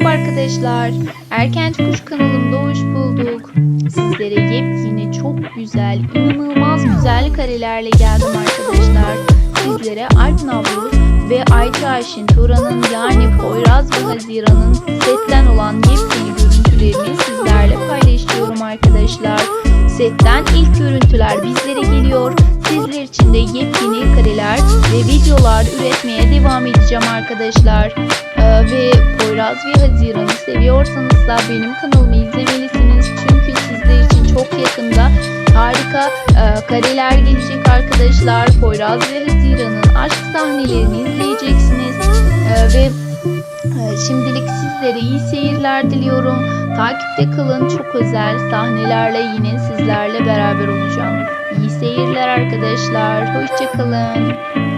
Merhaba arkadaşlar. Erken Kuş kanalımda hoş bulduk. Sizlere yepyeni çok güzel, inanılmaz güzel karelerle geldim arkadaşlar. Sizlere Alp Navruz ve Ayça Ayşin Turan'ın yani Poyraz ve Haziran'ın setten olan yepyeni görüntülerini sizlerle paylaşıyorum arkadaşlar. Setten ilk görüntüler bizlere geliyor. Sizler için de yepyeni videolar üretmeye devam edeceğim arkadaşlar. Ee, ve Poyraz ve Haziran'ı seviyorsanız da benim kanalımı izlemelisiniz. Çünkü sizler için çok yakında harika e, kareler gelecek arkadaşlar. Poyraz ve Haziran'ın aşk sahnelerini izleyeceksiniz. Ee, ve e, şimdilik sizlere iyi seyirler diliyorum. Takipte kalın. Çok özel sahnelerle yine sizlerle beraber olacağım. İyi seyirler arkadaşlar. Hoşçakalın.